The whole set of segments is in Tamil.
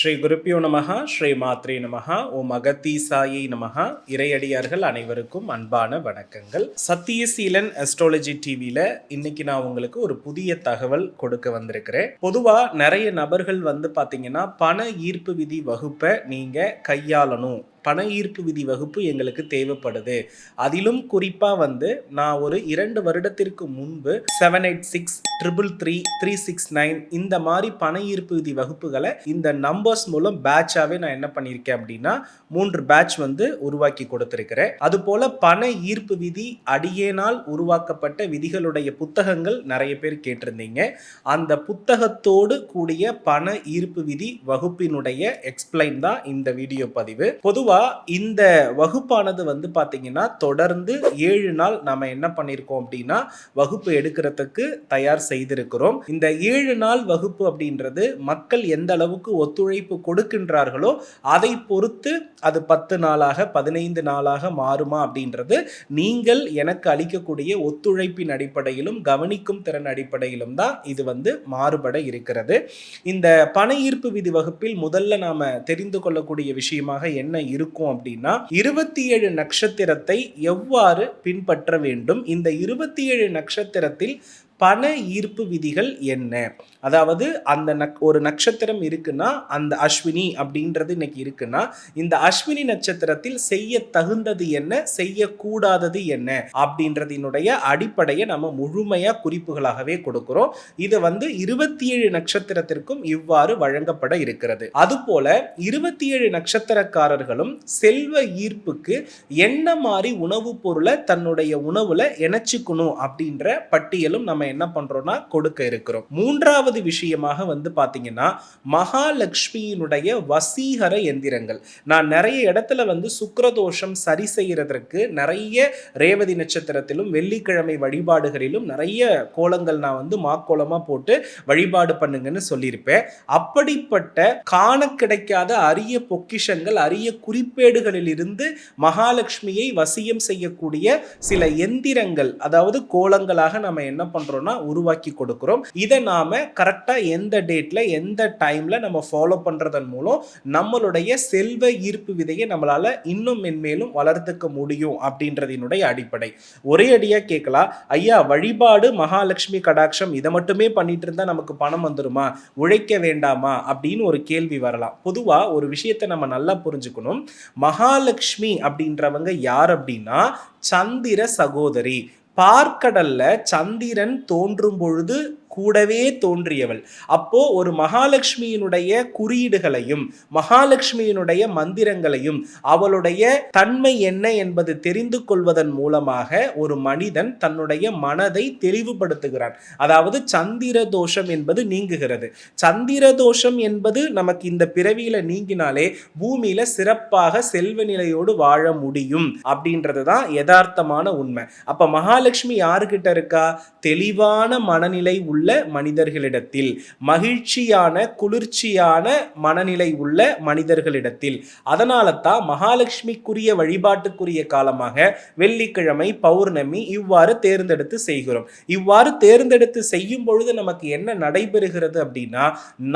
ஸ்ரீ குருப்பியோ நமகா ஸ்ரீ மாத்ரே நமகா ஓ மகத்தீசாயை நமகா இறையடியார்கள் அனைவருக்கும் அன்பான வணக்கங்கள். சத்தியசீலன் அஸ்ட்ராலஜி டிவியில் இன்னைக்கு நான் உங்களுக்கு ஒரு புதிய தகவல் கொடுக்க வந்திருக்கிறேன். பொதுவாக நிறைய நபர்கள் வந்து பாத்தீங்கன்னா பண ஈர்ப்பு விதி வகுப்பை நீங்கள் கையாளணும். பண ஈர்ப்பு விதி வகுப்பு எங்களுக்கு தேவைப்படுது. அதிலும் குறிப்பாக வந்து நான் ஒரு இரண்டு வருடத்திற்கு முன்பு seven eight six triple three three six nine இந்த மாதிரி பண ஈர்ப்பு விதி வகுப்புகளை இந்த நம்பர்ஸ் மூலம் பேட்சாகவே நான் என்ன பண்ணியிருக்கேன் அப்படின்னா மூன்று பேட்ச் வந்து உருவாக்கி கொடுத்துருக்கிறேன். அதுபோல் பண ஈர்ப்பு விதி அடியேனால் உருவாக்கப்பட்ட விதிகளுடைய புத்தகங்கள் நிறைய பேர் கேட்டிருந்தீங்க. அந்த புத்தகத்தோடு கூடிய பண ஈர்ப்பு விதி வகுப்பினுடைய எக்ஸ்பிளைன் தான் இந்த வீடியோ பதிவு. பொதுவாக இந்த வகுப்பானது வந்து பார்த்தீங்கன்னா தொடர்ந்து ஏழு நாள் நம்ம என்ன பண்ணியிருக்கோம் அப்படின்னா வகுப்பு எடுக்கிறதுக்கு தயார் செய்திருக்கிறோம். இந்த ஏழு நாள் வகுப்பு அப்படின்றது மக்கள் எந்த அளவுக்கு ஒத்துழைப்பு கொடுக்கின்றார்களோ அதை பொறுத்து அது பத்து நாளாக பதினைந்து நாளாக மாறுமா அப்படின்றது நீங்கள் எனக்கு அளிக்கக்கூடிய ஒத்துழைப்பின் அடிப்படையிலும் கவனிக்கும் திறன் அடிப்படையிலும் தான் இது வந்து மாறுபட இருக்கிறது. இந்த பண ஈர்ப்பு விதி வகுப்பில் முதல்ல நாம தெரிந்து கொள்ளக்கூடிய விஷயமாக என்ன இருக்கும் அப்படின்னா இருபத்தி ஏழு நட்சத்திரத்தை எவ்வாறு பின்பற்ற வேண்டும்? இந்த இருபத்தி ஏழு நட்சத்திரத்தில் பண ஈர்ப்பு விதிகள் என்ன? அதாவது அந்த நக் ஒரு நட்சத்திரம் இருக்குன்னா அந்த அஸ்வினி அப்படின்றது இன்னைக்கு இருக்குன்னா இந்த அஸ்வினி நட்சத்திரத்தில் செய்ய தகுந்தது என்ன? செய்யக்கூடாதது என்ன? அப்படின்றதினுடைய அடிப்படையை நம்ம முழுமையாக குறிப்புகளாகவே கொடுக்கிறோம். இது வந்து இருபத்தி ஏழு நட்சத்திரத்திற்கும் இவ்வாறு வழங்கப்பட இருக்கிறது. அதுபோல இருபத்தி ஏழு நட்சத்திரக்காரர்களும் செல்வ ஈர்ப்புக்கு என்ன மாதிரி உணவுப் பொருளை தன்னுடைய உணவுல இணைச்சிக்கணும் அப்படின்ற பட்டியலும் நம்ம என்ன பண்றோம்னா கொடுக்க இருக்கிறோம். மூன்றாவது விஷயமாக வந்து பாத்தீங்கன்னா மகாலட்சுமியினுடைய வசீகர எந்திரங்கள். நான் நிறைய இடத்துல வந்து சுக்கிரதோஷம் சரி செய்யறதற்கு நிறைய ரேவதி நட்சத்திரத்திலும் வெள்ளிக்கிழமை வழிபாடுகளிலும் நிறைய கோலங்கள் நான் வந்து மாக்கோலமா போட்டு வழிபாடு பண்ணுங்கன்னு சொல்லியிருப்பேன். அப்படிப்பட்ட காண கிடைக்காத அரிய பொக்கிஷங்கள் அரிய குறிப்பேடுகளில் இருந்து மகாலட்சுமியை வசியம் செய்யக்கூடிய சில எந்திரங்கள் அதாவது கோலங்களாக நம்ம என்ன பண்றோம் பண்றோம்னா உருவாக்கி கொடுக்குறோம். இதை நாம கரெக்டாக எந்த டேட்ல எந்த டைம்ல நம்ம ஃபாலோ பண்றதன் மூலம் நம்மளுடைய செல்வ ஈர்ப்பு விதையை நம்மளால இன்னும் மென்மேலும் வளர்த்துக்க முடியும் அப்படின்றதினுடைய அடிப்படை. ஒரே அடியா கேட்கலாம். ஐயா வழிபாடு மகாலட்சுமி கடாட்சம் இதை மட்டுமே பண்ணிட்டு இருந்தா நமக்கு பணம் வந்துருமா? உழைக்க வேண்டாமா? அப்படின்னு ஒரு கேள்வி வரலாம். பொதுவா ஒரு விஷயத்தை நம்ம நல்லா புரிஞ்சுக்கணும். மகாலட்சுமி அப்படின்றவங்க யார் அப்படின்னா சந்திர சகோதரி. பார்க்கடல்ல சந்திரன் தோன்றும் பொழுது கூடவே தோன்றியவள். அப்போ ஒரு மகாலட்சுமியினுடைய குறியீடுகளையும் மகாலட்சுமியினுடைய மந்திரங்களையும் அவளுடைய தன்மை என்ன என்பது தெரிந்து கொள்வதன் மூலமாக ஒரு மனிதன் தன்னுடைய மனதை தெளிவுபடுத்துகிறான். அதாவது சந்திர தோஷம் என்பது நீங்குகிறது. சந்திர தோஷம் என்பது நமக்கு இந்த பிறவியில நீங்கினாலே பூமியில சிறப்பாக செல்வ நிலையோடு வாழ முடியும் அப்படின்றது தான் யதார்த்தமான உண்மை. அப்ப மகாலட்சுமி யாருக்கிட்ட இருக்கா? தெளிவான மனநிலை உள்ள மனிதர்களிடத்தில் மகிழ்ச்சியான குளிர்ச்சியான மனநிலை உள்ள மனிதர்களிடத்தில். அதனால தான் மகாலட்சுமிக்குரிய வழிபாட்டுக்குரிய காலமாக வெள்ளிக்கிழமை பௌர்ணமி இவ்வாறு தேர்ந்தெடுத்து செய்கிறோம். இவ்வாறு தேர்ந்தெடுத்து செய்யும் பொழுது நமக்கு என்ன நடைபெறுகிறது அப்படின்னா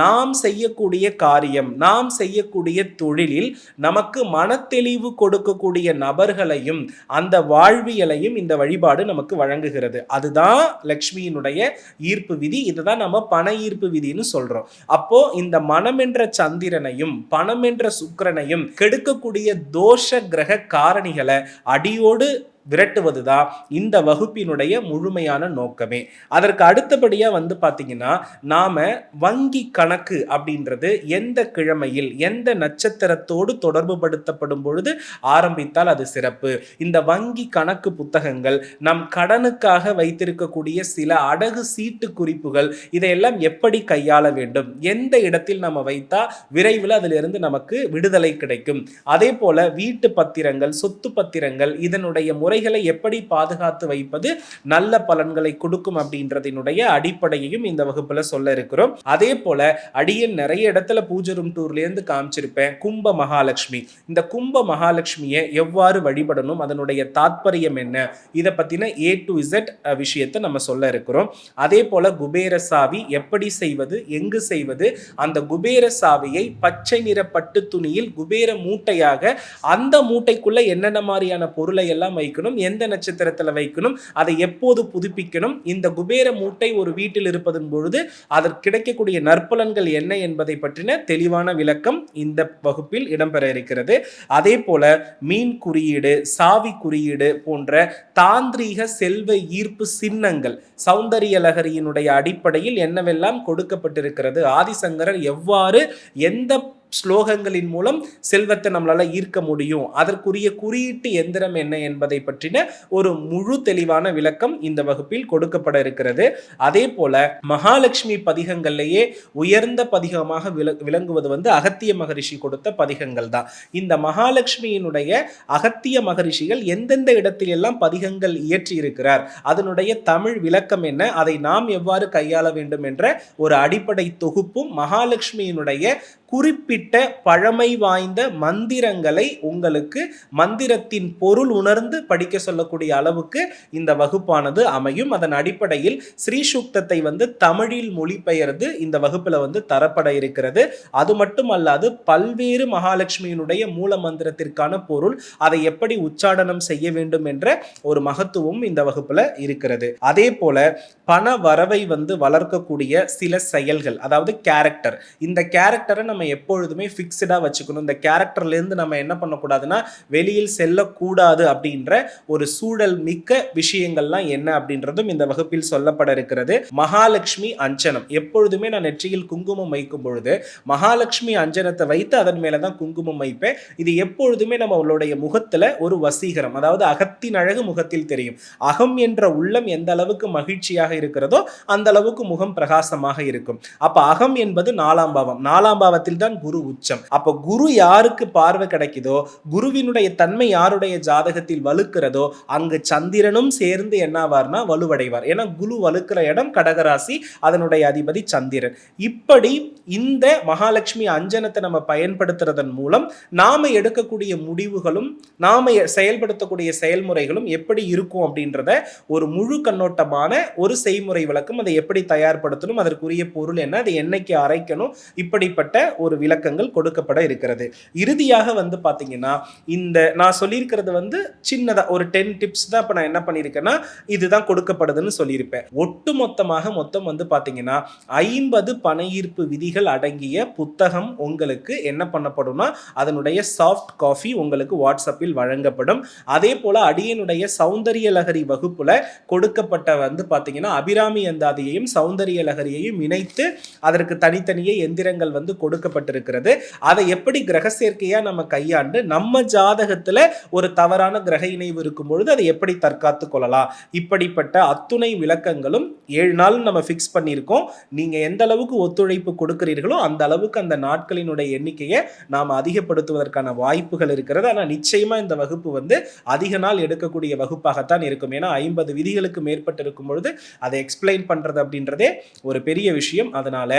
நாம் செய்யக்கூடிய காரியம் நாம் செய்யக்கூடிய தொழிலில் நமக்கு மனத்தெளிவு கொடுக்கக்கூடிய நபர்களையும் அந்த வாழ்வியலையும் இந்த வழிபாடு நமக்கு வழங்குகிறது. அதுதான் லக்ஷ்மியினுடைய ஈர்ப்பு விதி இதுதான் நம்ம பண ஈர்ப்பு விதின்னு சொல்றோம். அப்போ இந்த மனம் என்ற சந்திரனையும் பணம் என்ற சுக்கிரனையும் கெடுக்கக்கூடிய தோஷ கிரக காரணிகளை அடியோடு விரட்டுவதுதான் இந்த வகுப்பினுடைய முழுமையான நோக்கமே. அதற்கு அடுத்தபடியாக வந்து பார்த்தீங்கன்னா நாம் வங்கி கணக்கு அப்படின்றது எந்த கிழமையில் எந்த நட்சத்திரத்தோடு தொடர்பு படுத்தப்படும் பொழுது ஆரம்பித்தால் அது சிறப்பு. இந்த வங்கி கணக்கு புத்தகங்கள் நம் கடனுக்காக வைத்திருக்கக்கூடிய சில அடகு சீட்டு குறிப்புகள் இதையெல்லாம் எப்படி கையாள வேண்டும் எந்த இடத்தில் நம்ம வைத்தா விரைவில் அதிலிருந்து நமக்கு விடுதலை கிடைக்கும். அதே போல வீட்டு பத்திரங்கள் சொத்து பத்திரங்கள் இதனுடைய முறை முறைகளை எப்படி பாதுகாத்து வைப்பது நல்ல பலன்களை கொடுக்கும் அப்படின்றதினுடைய அடிப்படையையும் இந்த வகுப்புல சொல்ல இருக்கிறோம். அதே போல அடியன் நிறைய இடத்துல பூஜை ரூம் டூர்ல இருந்து காமிச்சிருப்பேன். கும்ப மகாலட்சுமி. இந்த கும்ப மகாலட்சுமியை எவ்வாறு வழிபடணும்? அதனுடைய தாத்பரியம் என்ன? இதை பத்தின ஏ டு இசட் விஷயத்தை நம்ம சொல்ல இருக்கிறோம். அதே போல குபேர சாவி எப்படி செய்வது? எங்கு செய்வது? அந்த குபேர சாவியை பச்சை நிற பட்டு துணியில் குபேர மூட்டையாக அந்த மூட்டைக்குள்ள என்னென்ன மாதிரியான பொருளை எல்லாம் வைக்கணும்? எந்த நட்சத்திரத்தில் வைக்கணும் அதை எப்போது புதுப்பிக்கணும் இந்த குபேர மூட்டை ஒரு வீட்டில் இருப்பதன் பொழுது அதற்கு கிடைக்கக்கூடிய நற்பலன்கள் என்ன என்பதை பற்றின தெளிவான விளக்கம் இந்த வகுப்பில் இடம்பெற இருக்கிறது. அதே போல மீன் குறியீடு சாவி குறியீடு போன்ற தாந்திரீக செல்வ ஈர்ப்பு சின்னங்கள் சௌந்தரிய லகரியினுடைய அடிப்படையில் என்னவெல்லாம் கொடுக்கப்பட்டிருக்கிறது? ஆதிசங்கரர் எவ்வாறு எந்த ஸ்லோகங்களின் மூலம் செல்வத்தை நம்மளால் ஈர்க்க முடியும். அதற்குரிய குறியீட்டு எந்திரம் என்ன என்பதை பற்றின ஒரு முழு தெளிவான விளக்கம் இந்த வகுப்பில் கொடுக்கப்பட இருக்கிறது. அதே போல மகாலட்சுமி பதிகங்கள்லேயே உயர்ந்த பதிகமாக விள விளங்குவது வந்து அகத்திய மகரிஷி கொடுத்த பதிகங்கள் தான். இந்த மகாலட்சுமியினுடைய அகத்திய மகரிஷிகள் எந்தெந்த இடத்தில் எல்லாம் பதிகங்கள் இயற்றி இருக்கிறார் அதனுடைய தமிழ் விளக்கம் என்ன அதை நாம் எவ்வாறு கையாள வேண்டும் என்ற ஒரு அடிப்படை தொகுப்பும் மகாலட்சுமியினுடைய குறிப்பிட்ட பழமை வாய்ந்த மந்திரங்களை உங்களுக்கு மந்திரத்தின் பொருள் உணர்ந்து படிக்க சொல்லக்கூடிய அளவுக்கு இந்த வகுப்பானது அமையும். அதன் அடிப்படையில் ஸ்ரீ சுக்தத்தை வந்து தமிழில் மொழிபெயர்ந்து இந்த வகுப்பில் வந்து தரப்பட இருக்கிறது. அது மட்டுமல்லாது பல்வேறு மகாலட்சுமியினுடைய மூல மந்திரத்திற்கான பொருள் அதை எப்படி உச்சாடனம் செய்ய வேண்டும் என்ற ஒரு மகத்துவம் இந்த வகுப்பில் இருக்கிறது. அதே போல பண வரவை வந்து வளர்க்கக்கூடிய சில செயல்கள் அதாவது கேரக்டர் இந்த கேரக்டரை நம்ம எப்பொழுதுமே ஃபிக்ஸ்டாக வச்சுக்கணும். இந்த கேரக்டர்லேருந்து நம்ம என்ன பண்ணக்கூடாதுன்னா வெளியில் செல்லக்கூடாது அப்படின்ற ஒரு சூழல் மிக்க விஷயங்கள்லாம் என்ன அப்படின்றதும் இந்த வகுப்பில் சொல்லப்பட இருக்கிறது. மகாலட்சுமி அஞ்சனம். எப்பொழுதுமே நான் நெற்றியில் குங்குமம் வைக்கும் பொழுது மகாலட்சுமி அஞ்சனத்தை வைத்து அதன் மேலே தான் குங்குமம் வைப்பேன். இது எப்பொழுதுமே நம்மளுடைய முகத்தில் ஒரு வசீகரம். அதாவது அகத்தின் அழகு முகத்தில் தெரியும். அகம் என்ற உள்ளம் எந்த அளவுக்கு மகிழ்ச்சியாக இருக்கிறதோ அந்த அளவுக்கு முகம் பிரகாசமாக இருக்கும். அப்ப அகம் என்பது நாலாம் பாவம். நாலாம் பாவத்தில் தான் குரு உச்சம். அப்ப குரு யாருக்கு பார்வை கிடைக்குதோ குருவினுடைய தன்மை யாருடைய ஜாதகத்தில் வலுக்கிறதோ அங்கு சந்திரனும் சேர்ந்து என்னாவார்னா வலுவடைவார். ஏன்னா குரு வலுக்கிற இடம் கடகராசி அதனுடைய அதிபதி சந்திரன். இப்படி இந்த மகாலட்சுமி அஞ்சனத்தை நம்ம பயன்படுத்துறதன் மூலம் நாம எடுக்கக்கூடிய முடிவுகளும் நாம செயல்படுத்தக்கூடிய செயல்முறைகளும் எப்படி இருக்கும் அப்படின்றத ஒரு முழு கண்ணோட்டமான ஒரு செய்முறை விளக்கம் அதை எப்படி தயார்படுத்தணும் அதற்குரிய பொருள் என்ன அதை என்னைக்கு அரைக்கணும் இப்படிப்பட்ட ஒரு விளக்கங்கள் கொடுக்கப்பட இருக்கிறது. இறுதியாக வந்து பார்த்தீங்கன்னா இந்த நான் சொல்லியிருக்கிறது வந்து சின்னதாக ஒரு டென் டிப்ஸ் தான் இப்போ நான் என்ன பண்ணியிருக்கேன்னா இதுதான் கொடுக்கப்படுதுன்னு சொல்லியிருப்பேன். ஒட்டு மொத்தமாக மொத்தம் வந்து பார்த்தீங்கன்னா ஐம்பது பணையீர்ப்பு விதிகள் அடங்கிய புத்தகம் உங்களுக்கு என்ன பண்ணப்படும்னா அதனுடைய சாஃப்ட் காஃபி உங்களுக்கு வாட்ஸ்அப்பில் வழங்கப்படும். அதே போல் அடியனுடைய சௌந்தரிய லகரி வகுப்பில் கொடுக்கப்பட்ட வந்து பார்த்தீங்கன்னா அபிராமி அந்தாதியையும் சௌந்தரிய லகரியையும் இணைத்து அதற்கு தனித்தனியே எந்திரங்கள் வந்து கொடுக்க கொடுக்கப்பட்டிருக்கிறது அதை எப்படி கிரக சேர்க்கையா நம்ம கையாண்டு நம்ம ஜாதகத்துல ஒரு தவறான கிரக இணைவு இருக்கும் பொழுது அதை எப்படி தற்காத்து கொள்ளலாம்? இப்படிப்பட்ட அத்துணை விளக்கங்களும் ஏழு நாள் நம்ம ஃபிக்ஸ் பண்ணியிருக்கோம். நீங்க எந்த அளவுக்கு ஒத்துழைப்பு கொடுக்கிறீர்களோ அந்த அளவுக்கு அந்த நாட்களினுடைய எண்ணிக்கையை நாம் அதிகப்படுத்துவதற்கான வாய்ப்புகள் இருக்கிறது. ஆனால் நிச்சயமா இந்த வகுப்பு வந்து அதிக நாள் எடுக்கக்கூடிய வகுப்பாகத்தான் இருக்கும். ஏன்னா ஐம்பது விதிகளுக்கு மேற்பட்டு இருக்கும் பொழுது அதை எக்ஸ்பிளைன் பண்றது அப்படின்றதே ஒரு பெரிய விஷயம். அதனால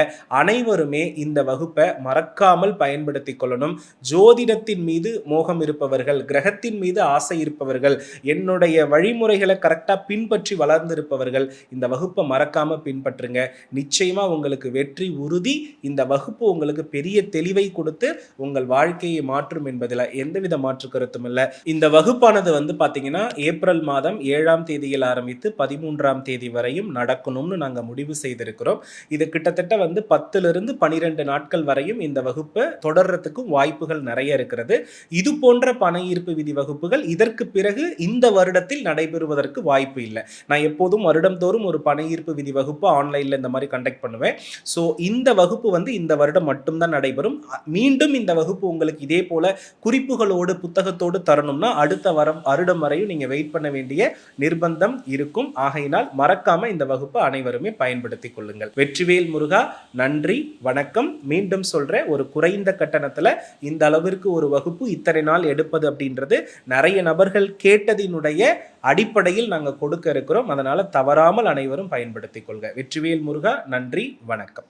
அனைவருமே இந்த வகுப்பை மறக்காமல் பயன்படுத்தி கொள்ளணும். ஜோதிடத்தின் மீது மோகம் இருப்பவர்கள் கிரகத்தின் மீது ஆசை இருப்பவர்கள் என்னுடைய வழிமுறைகளை கரெக்டாக பின்பற்றி வளர்ந்திருப்பவர்கள் இந்த வகுப்பை மறக்காம பின்பற்றுங்க. நிச்சயமா உங்களுக்கு வெற்றி உறுதி இந்த வகுப்பு உங்களுக்கு பெரிய தெளிவை கொடுத்து உங்கள் வாழ்க்கையை மாற்றும் என்பதில் எந்தவித மாற்று கருத்தும் இல்லை. இந்த வகுப்பானது வந்து பார்த்தீங்கன்னா ஏப்ரல் மாதம் ஏழாம் தேதியில் ஆரம்பித்து பதிமூன்றாம் தேதி வரையும் நடக்கணும்னு நாங்கள் முடிவு செய்திருக்கிறோம். இது கிட்டத்தட்ட வந்து பத்துலேருந்து பனிரெண்டு நாட்கள் வரை வரையும் இந்த வகுப்பு தொடர்றதுக்கும் வாய்ப்புகள் நிறைய இருக்கிறது. இது போன்ற பண ஈர்ப்பு விதி வகுப்புகள் இதற்கு பிறகு இந்த வருடத்தில் நடைபெறுவதற்கு வாய்ப்பு இல்லை. நான் எப்போதும் வருடம்தோறும் ஒரு பண ஈர்ப்பு விதி வகுப்பு ஆன்லைனில் இந்த மாதிரி கண்டக்ட் பண்ணுவேன். ஸோ இந்த வகுப்பு வந்து இந்த வருடம் மட்டும்தான் நடைபெறும். மீண்டும் இந்த வகுப்பு உங்களுக்கு இதே போல குறிப்புகளோடு புத்தகத்தோடு தரணும்னா அடுத்த வரம் வருடம் வரையும் நீங்கள் வெயிட் பண்ண வேண்டிய நிர்பந்தம் இருக்கும். ஆகையினால் மறக்காம இந்த வகுப்பு அனைவருமே பயன்படுத்திக் கொள்ளுங்கள். வெற்றிவேல் முருகா நன்றி வணக்கம். மீண்டும் சொல்கிறேன் ஒரு குறைந்த கட்டணத்தில் இந்த அளவிற்கு ஒரு வகுப்பு இத்தனை நாள் எடுப்பது அப்படின்றது நிறைய நபர்கள் கேட்டதினுடைய அடிப்படையில் நாங்கள் கொடுக்க இருக்கிறோம். அதனால் தவறாமல் அனைவரும் பயன்படுத்திக் கொள்க. வெற்றிவேல் முருகா நன்றி வணக்கம்.